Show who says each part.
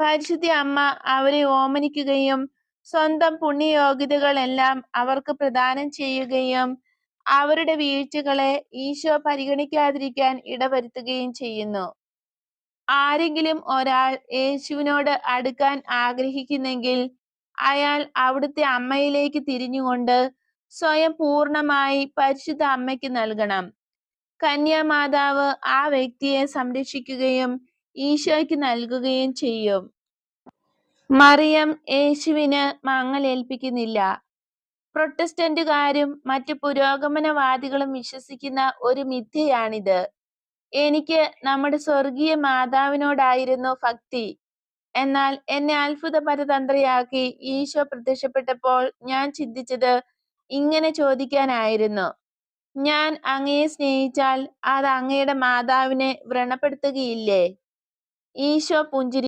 Speaker 1: പരിശുദ്ധ അമ്മ അവരെ ഓമനിക്കുകയും സ്വന്തം പുണ്യയോഗ്യതകളെല്ലാം അവർക്ക് പ്രദാനം ചെയ്യുകയും അവരുടെ വീഴ്ചകളെ ഈശോ പരിഗണിക്കാതിരിക്കാൻ ഇടവരുത്തുകയും ചെയ്യുന്നു. ആരെങ്കിലും ഒരാൾ യേശുവിനോട് അടുക്കാൻ ആഗ്രഹിക്കുന്നെങ്കിൽ അയാൾ അവിടുത്തെ അമ്മയിലേക്ക് തിരിഞ്ഞുകൊണ്ട് സ്വയം പൂർണമായി പരിശുദ്ധ അമ്മയ്ക്ക് നൽകണം. കന്യാമാതാവ് ആ വ്യക്തിയെ സംരക്ഷിക്കുകയും ഈശോയ്ക്ക് നൽകുകയും ചെയ്യും. മറിയം യേശുവിന് മങ്ങലേൽപ്പിക്കുന്നില്ല പ്രൊട്ടസ്റ്റന്റുകാരും മറ്റു പുരോഗമനവാദികളും വിശ്വസിക്കുന്ന ഒരു മിഥ്യയാണിത്. എനിക്ക് നമ്മുടെ സ്വർഗീയ മാതാവിനോടായിരുന്നു ഭക്തി. എന്നാൽ എന്നെ അത്ഭുത പരതന്ത്രയാക്കി ഈശോ പ്രത്യക്ഷപ്പെട്ടപ്പോൾ ഞാൻ ചിന്തിച്ചത് ഇങ്ങനെ ചോദിക്കാനായിരുന്നു. ഞാൻ അങ്ങയെ സ്നേഹിച്ചാൽ അത് അങ്ങയുടെ മാതാവിനെ വ്രണപ്പെടുത്തുകയില്ലേ? ഈശോ പുഞ്ചിരി